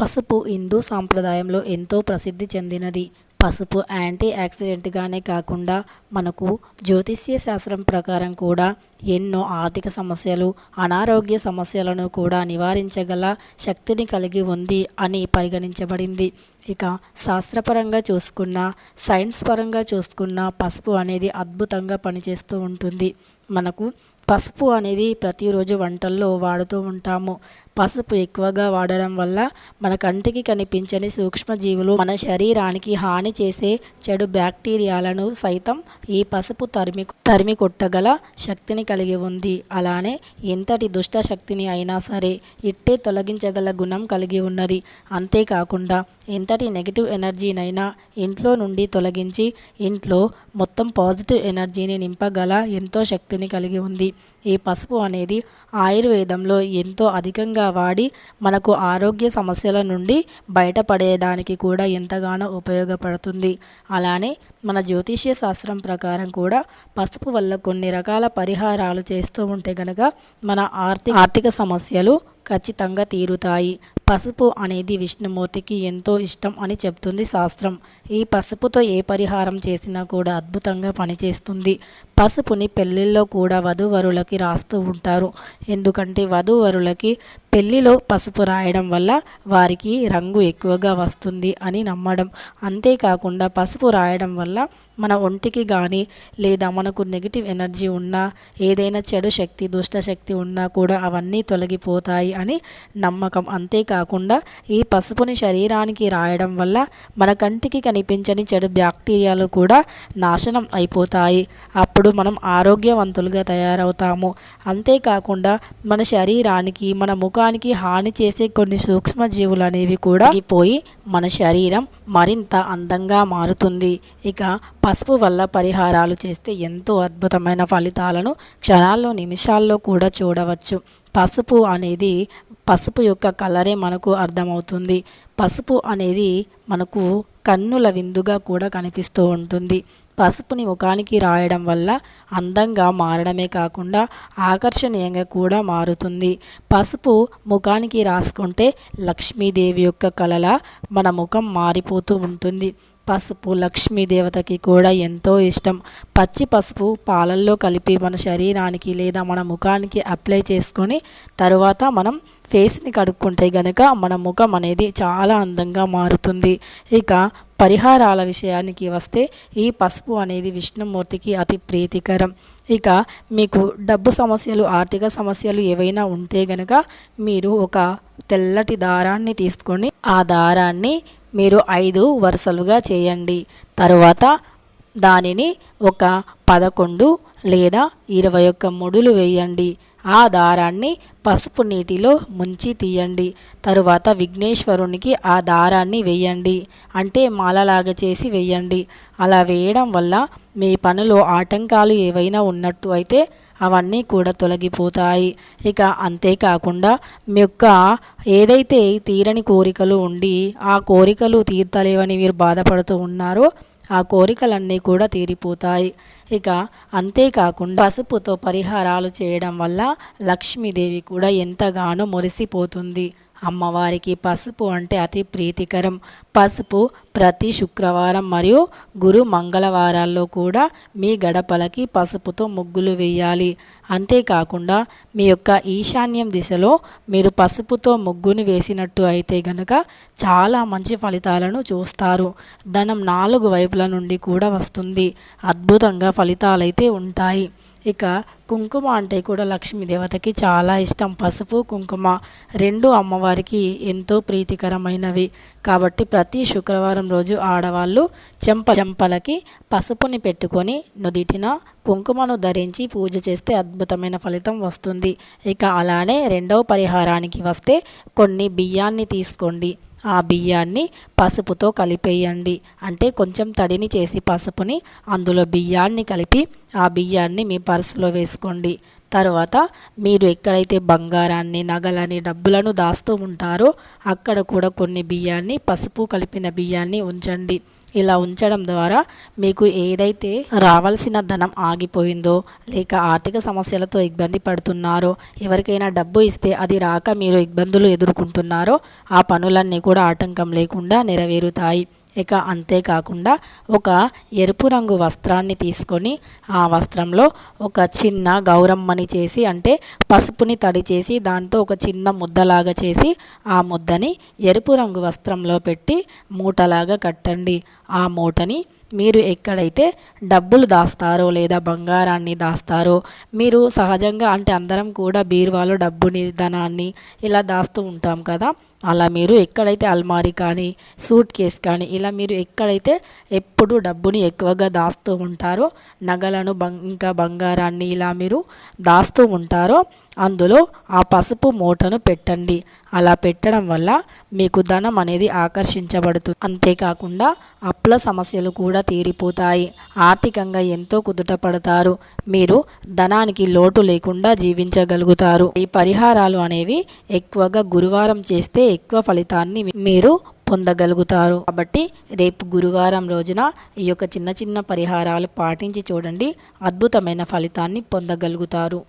పసుపు హిందూ సాంప్రదాయంలో ఎంతో ప్రసిద్ధి చెందినది. పసుపు యాంటీ యాక్సిడెంట్గానే కాకుండా మనకు జ్యోతిష్య శాస్త్రం ప్రకారం కూడా ఎన్నో ఆర్థిక సమస్యలు అనారోగ్య సమస్యలను కూడా నివారించగల శక్తిని కలిగి ఉంది అని పరిగణించబడింది. ఇక శాస్త్రపరంగా చూసుకున్న సైన్స్ పరంగా చూసుకున్న పసుపు అనేది అద్భుతంగా పనిచేస్తూ ఉంటుంది. మనకు పసుపు అనేది ప్రతిరోజు వంటల్లో వాడుతూ ఉంటాము. పసుపు ఎక్కువగా వాడడం వల్ల మన కంటికి కనిపించని సూక్ష్మజీవులు మన శరీరానికి హాని చేసే చెడు బ్యాక్టీరియాలను సైతం ఈ పసుపు తరిమి తరిమి కొట్టగల శక్తిని కలిగి ఉంది. అలానే ఎంతటి దుష్ట శక్తిని అయినా సరే ఇట్టే తొలగించగల గుణం కలిగి ఉన్నది. అంతేకాకుండా ఎంతటి నెగిటివ్ ఎనర్జీనైనా ఇంట్లో నుండి తొలగించి ఇంట్లో మొత్తం పాజిటివ్ ఎనర్జీని నింపగల ఎంతో శక్తిని కలిగి ఉంది. ఈ పసుపు అనేది ఆయుర్వేదంలో ఎంతో అధికంగా వాడి మనకు ఆరోగ్య సమస్యల నుండి బయటపడేయడానికి కూడా ఎంతగానో ఉపయోగపడుతుంది. అలానే మన జ్యోతిష్య శాస్త్రం ప్రకారం కూడా పసుపు వల్ల కొన్ని రకాల పరిహారాలు చేస్తూ ఉంటే కనుక మన ఆర్థిక ఆర్థిక సమస్యలు ఖచ్చితంగా తీరుతాయి. పసుపు అనేది విష్ణుమూర్తికి ఎంతో ఇష్టం అని చెప్తుంది శాస్త్రం. ఈ పసుపుతో ఏ పరిహారం చేసినా కూడా అద్భుతంగా పనిచేస్తుంది. పసుపుని పెళ్ళిళ్ళలో కూడా వధూవరులకి రాస్తూ ఉంటారు. ఎందుకంటే వధూవరులకి పెళ్ళిలో పసుపు రాయడం వల్ల వారికి రంగు ఎక్కువగా వస్తుంది అని నమ్మడం. అంతేకాకుండా పసుపు రాయడం వల్ల మన ఒంటికి కానీ లేదా మనకు నెగిటివ్ ఎనర్జీ ఉన్నా ఏదైనా చెడు శక్తి దుష్ట శక్తి ఉన్నా కూడా అవన్నీ తొలగిపోతాయి అని నమ్మకం. అంతేకాకుండా ఈ పసుపుని శరీరానికి రాయడం వల్ల మన కంటికి కనిపించని చెడు బ్యాక్టీరియాలు కూడా నాశనం అయిపోతాయి. అప్పుడు మనం ఆరోగ్యవంతులుగా తయారవుతాము. అంతేకాకుండా మన శరీరానికి మన ముఖ ముఖానికి హాని చేసే కొన్ని సూక్ష్మజీవులు అనేవి కూడా పోయి మన శరీరం మరింత అందంగా మారుతుంది. ఇక పసుపు వల్ల పరిహారాలు చేస్తే ఎంతో అద్భుతమైన ఫలితాలను క్షణాల్లో నిమిషాల్లో కూడా చూడవచ్చు. పసుపు అనేది పసుపు యొక్క కలరే మనకు అర్థమవుతుంది. పసుపు అనేది మనకు కన్నుల విందుగా కూడా కనిపిస్తూ ఉంటుంది. పసుపుని ముఖానికి రాయడం వల్ల అందంగా మారడమే కాకుండా ఆకర్షణీయంగా కూడా మారుతుంది. పసుపు ముఖానికి రాసుకుంటే లక్ష్మీదేవి యొక్క కలలా మన ముఖం మారిపోతూ ఉంటుంది. పసుపు లక్ష్మీదేవతకి కూడా ఎంతో ఇష్టం. పచ్చి పసుపు పాలల్లో కలిపి మన శరీరానికి లేదా మన ముఖానికి అప్లై చేసుకొని తరువాత మనం ఫేస్ని కడుక్కుంటే గనక మన ముఖం అనేది చాలా అందంగా మారుతుంది. ఇక పరిహారాల విషయానికి వస్తే ఈ పసుపు అనేది విష్ణుమూర్తికి అతి ప్రీతికరం. ఇక మీకు డబ్బు సమస్యలు ఆర్థిక సమస్యలు ఏవైనా ఉంటే గనక మీరు ఒక తెల్లటి దారాన్ని తీసుకొని ఆ దారాన్ని మీరు ఐదు వరుసలుగా చేయండి. తరువాత దానిని ఒక పదకొండు లేదా ఇరవై ఒక్క ముడులు వేయండి. ఆ దారాన్ని పసుపు నీటిలో ముంచి తీయండి. తరువాత విఘ్నేశ్వరునికి ఆ దారాన్ని వేయండి. అంటే మాలలాగా చేసి వేయండి. అలా వేయడం వల్ల మీ పనిలో ఆటంకాలు ఏవైనా ఉన్నట్టు అయితే అవన్నీ కూడా తొలగిపోతాయి. ఇక అంతేకాకుండా మీ యొక్క ఏదైతే తీరని కోరికలు ఉండి ఆ కోరికలు తీర్తలేవని మీరు బాధపడుతూ ఉన్నారో ఆ కోరికలన్నీ కూడా తీరిపోతాయి. ఇక అంతేకాకుండా పసుపుతో పరిహారాలు చేయడం వల్ల లక్ష్మీదేవి కూడా ఎంతగానో మురిసిపోతుంది. అమ్మవారికి పసుపు అంటే అతి ప్రీతికరం. పసుపు ప్రతి శుక్రవారం మరియు గురు మంగళవారాల్లో కూడా మీ గడపలకి పసుపుతో ముగ్గులు వేయాలి. అంతేకాకుండా మీ యొక్క ఈశాన్యం దిశలో మీరు పసుపుతో ముగ్గుని వేసినట్టు అయితే గనుక చాలా మంచి ఫలితాలను చూస్తారు. ధనం నాలుగు వైపుల నుండి కూడా వస్తుంది. అద్భుతంగా ఫలితాలైతే ఉంటాయి. ఇక కుంకుమ అంటే కూడా లక్ష్మీదేవతకి చాలా ఇష్టం. పసుపు కుంకుమ రెండు అమ్మవారికి ఎంతో ప్రీతికరమైనవి. కాబట్టి ప్రతి శుక్రవారం రోజు ఆడవాళ్ళు చెంప చెంపలకి పసుపుని పెట్టుకొని నుదిటిన కుంకుమను ధరించి పూజ చేస్తే అద్భుతమైన ఫలితం వస్తుంది. ఇక అలానే రెండవ పరిహారానికి వస్తే కొన్ని బియ్యాన్ని తీసుకోండి. ఆ బియ్యాన్ని పసుపుతో కలిపేయండి. అంటే కొంచెం తడిని చేసి పసుపుని అందులో బియ్యాన్ని కలిపి ఆ బియ్యాన్ని మీ పర్సులో వేసుకోండి. తర్వాత మీరు ఎక్కడైతే బంగారాన్ని నగలని డబ్బులను దాస్తూ ఉంటారో అక్కడ కూడా కొన్ని బియ్యాన్ని పసుపు కలిపిన బియ్యాన్ని ఉంచండి. ఇలా ఉంచడం ద్వారా మీకు ఏదైతే రావాల్సిన ధనం ఆగిపోయిందో లేక ఆర్థిక సమస్యలతో ఇబ్బంది పడుతున్నారో ఎవరికైనా డబ్బు ఇస్తే అది రాక మీరు ఇబ్బందులు ఎదుర్కొంటున్నారో ఆ పనులన్నీ కూడా ఆటంకం లేకుండా నెరవేరుతాయి. ఇక అంతేకాకుండా ఒక ఎరుపు రంగు వస్త్రాన్ని తీసుకొని ఆ వస్త్రంలో ఒక చిన్న గౌరమ్మని చేసి అంటే పసుపుని తడి చేసి దాంతో ఒక చిన్న ముద్దలాగా చేసి ఆ ముద్దని ఎరుపు రంగు వస్త్రంలో పెట్టి మూటలాగా కట్టండి. ఆ మూటని మీరు ఎక్కడైతే డబ్బులు దాస్తారో లేదా బంగారాన్ని దాస్తారో మీరు సహజంగా అంటే అందరం కూడా బీరువాలో డబ్బుని ధనాన్ని ఇలా దాస్తూ ఉంటాం కదా అలా మీరు ఎక్కడైతే అల్మారీ కానీ సూట్ కేస్ కానీ ఇలా మీరు ఎక్కడైతే ఎప్పుడు డబ్బుని ఎక్కువగా దాస్తూ ఉంటారో నగలను బం ఇంకా బంగారాన్ని ఇలా మీరు దాస్తూ ఉంటారో అందులో ఆ పసుపు మూటను పెట్టండి. అలా పెట్టడం వల్ల మీకు ధనం అనేది ఆకర్షించబడుతుంది. అంతేకాకుండా అప్పుల సమస్యలు కూడా తీరిపోతాయి. ఆర్థికంగా ఎంతో కుదుట పడతారు. మీరు ధనానికి లోటు లేకుండా జీవించగలుగుతారు. ఈ పరిహారాలు అనేవి ఎక్కువగా గురువారం చేస్తే ఎక్కువ ఫలితాన్ని మీరు పొందగలుగుతారు. కాబట్టి రేపు గురువారం రోజున ఈ యొక్క చిన్న చిన్న పరిహారాలు పాటించి చూడండి. అద్భుతమైన ఫలితాన్ని పొందగలుగుతారు.